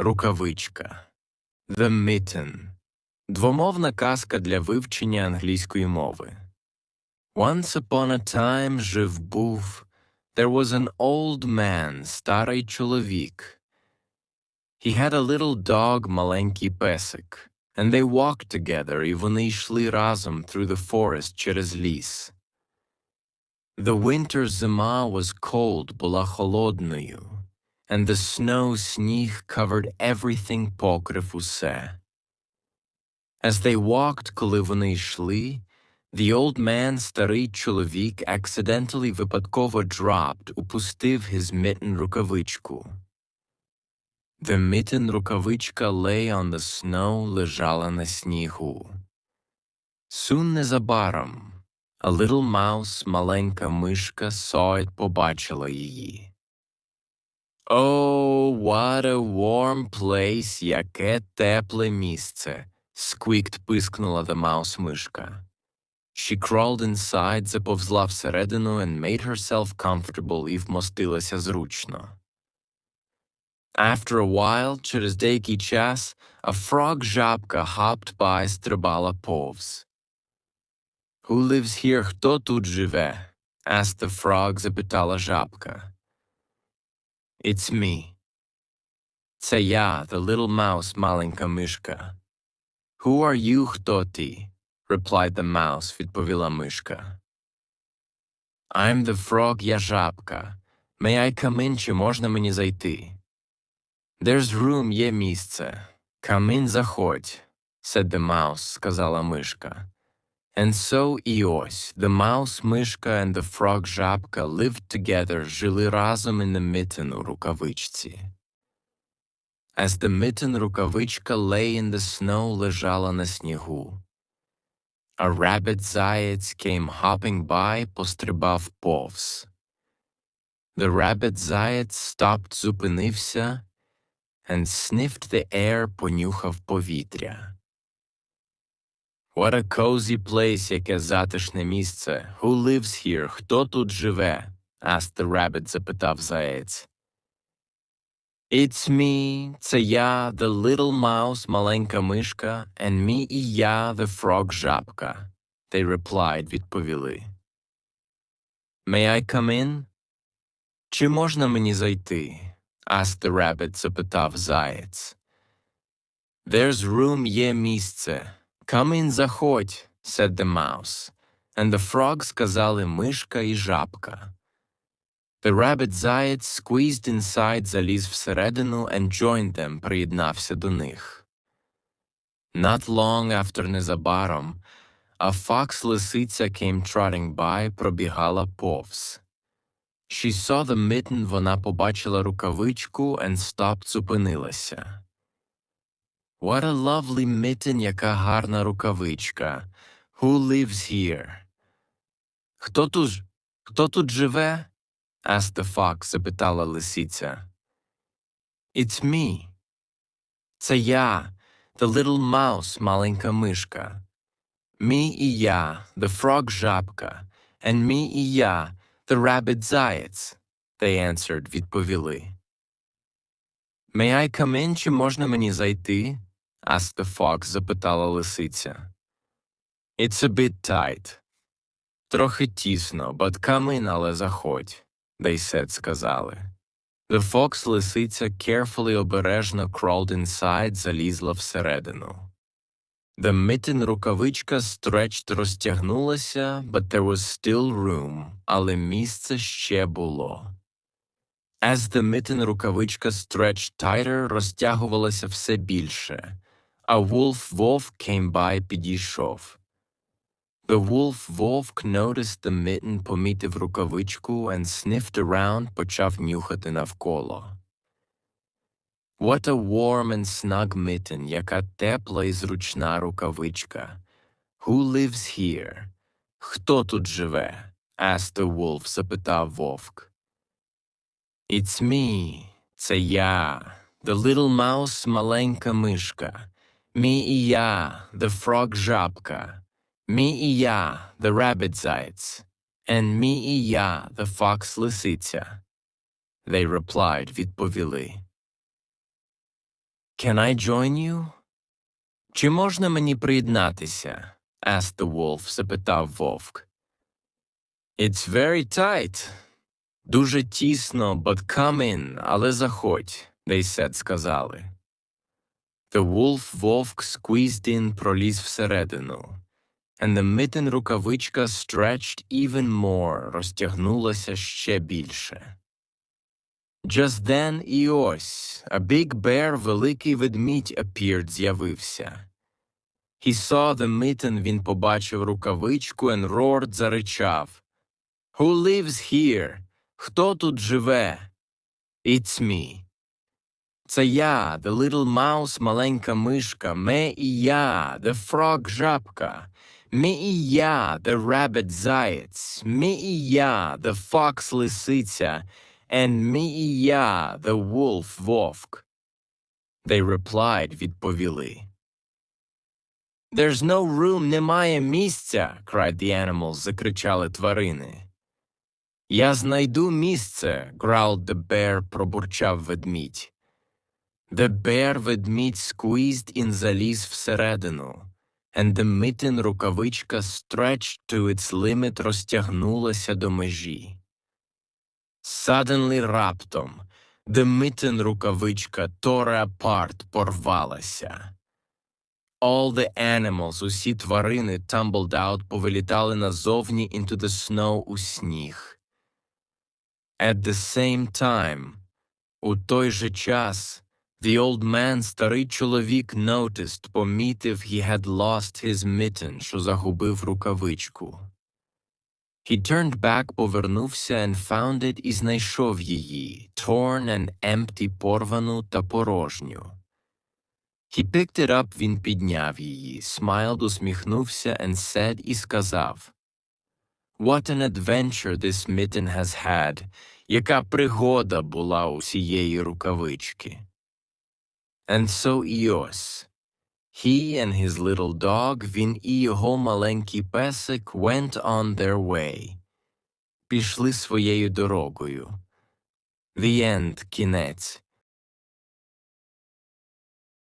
Рукавичка. The Mitten. Двомовна казка для вивчення англійської мови. Once upon a time жив був. There was an old man, старий чоловік. He had a little dog, маленький песик. And they walked together, і вони йшли разом through the forest через ліс. The winter зима was cold, була холодною. And the snow сніг covered everything покрив усе. As they walked, коли вони йшли, the old man, старий чоловік, accidentally випадково dropped, упустив his mitten рукавичку. The mitten рукавичка lay on the snow, лежала на снігу. Soon незабаром, a little mouse, маленька мишка, saw it, побачила її. Oh, what a warm place, яке тепле місце, squeaked пискнула the mouse мишка. She crawled inside, заповзла всередину and made herself comfortable і вмостилася зручно. After a while, через деякий час, a frog жабка hopped by, стрибала повз. Who lives here? Хто тут живе? asked the frog, запитала жабка. It's me. Це я, the little mouse, маленька мишка. Who are you, хто ти? replied the mouse, відповіла мишка. I'm the frog, я жабка. May I come in, чи можна мені зайти? There's room, є місце. Come in, заходь, said the mouse, сказала мишка. And so і ось, the mouse, мишка and the frog, жабка lived together, жили разом in the mitten у рукавичці. As the mitten рукавичка lay in the snow, лежала на снігу. A rabbit заєць came hopping by, пострибав повз. The rabbit заєць stopped, зупинився, and sniffed the air, понюхав повітря. What a cozy place, яке затишне місце. Who lives here? Хто тут живе? asked the rabbit, запитав заєць. It's me, це я, the little mouse, маленька мишка, and me і я, the frog, жабка. They replied, відповіли. May I come in? Чи можна мені зайти? asked the rabbit, запитав заєць. There's room, є місце. Come in, заходь, said the mouse. And the frog сказали мишка і жабка. The rabbit заєць squeezed inside, заліз всередину and joined them, приєднався до них. Not long after незабаром, a fox лисиця came trotting by, пробігала повз. She saw the mitten, вона побачила рукавичку and stopped, зупинилася. What a lovely mitten, яка гарна рукавичка. Who lives here? Хто тут, хто тут живе? asked the fox, запитала лисиця. It's me. Це я, the little mouse, маленька мишка. Me і я, the frog жабка, and me і я, the rabbit заєць. They answered, відповіли. May I come in, чи можна мені зайти? The fox, запитала лисиця. It's a bit tight. Трохи тісно, but come in, але заходь, said, сказали. The fox лисиця carefully обережно crawled inside, залізла всередину. The mitten рукавичка stretched розтягнулася, but there was still room, але місце ще було. As the mitten рукавичка stretched tighter, розтягувалася все більше. A wolf вовк came by, підійшов. The wolf вовк noticed the mitten, помітив рукавичку and sniffed around, почав нюхати навколо. What a warm and snug mitten, яка тепла і зручна рукавичка. Who lives here? Хто тут живе? asked the wolf, запитав вовк. It's me, це я, the little mouse, маленька мишка. Мі і я, the frog жабка. Мі і я, the rabbit заєць. And мі і я, the fox лисиця. They replied, відповіли. Can I join you? Чи можна мені приєднатися? asked the wolf, запитав вовк. It's very tight. Дуже тісно, but come in, але заходь, they said, сказали. The wolf вовк squeezed in, проліз всередину. And the mitten рукавичка stretched even more, розтягнулася ще більше. Just then і ось, a big bear, великий ведмідь, appeared, з'явився. He saw the mitten, він побачив рукавичку, and roared, заричав. Who lives here? Хто тут живе? It's me. Це я, the little mouse, маленька мишка, ме і я, the frog жабка, ме і я, the rabbit заєць, ме і я, the fox лисиця, and ме і я, the wolf вовк. They replied, відповіли. There's no room, немає місця, cried the animals, закричали тварини. Я знайду місце, growled the bear, пробурчав ведмідь. The bear ведмідь squeezed in заліз всередину, and the mitten рукавичка stretched to its limit розтягнулася до межі. Suddenly раптом, the mitten рукавичка tore apart порвалася. All the animals, усі тварини tumbled out, повилітали назовні into the snow у сніг. At the same time, у той же час, the old man, старий чоловік, noticed, помітив he had lost his mitten, що загубив рукавичку. He turned back, повернувся and found it і знайшов її, torn and empty, порвану та порожню. He picked it up, він підняв її, smiled, усміхнувся and said і сказав What an adventure this mitten has had, яка пригода була у цієї рукавички. And so і ось. He and his little dog, він і його маленький песик went on their way. Пішли своєю дорогою. The end, кінець.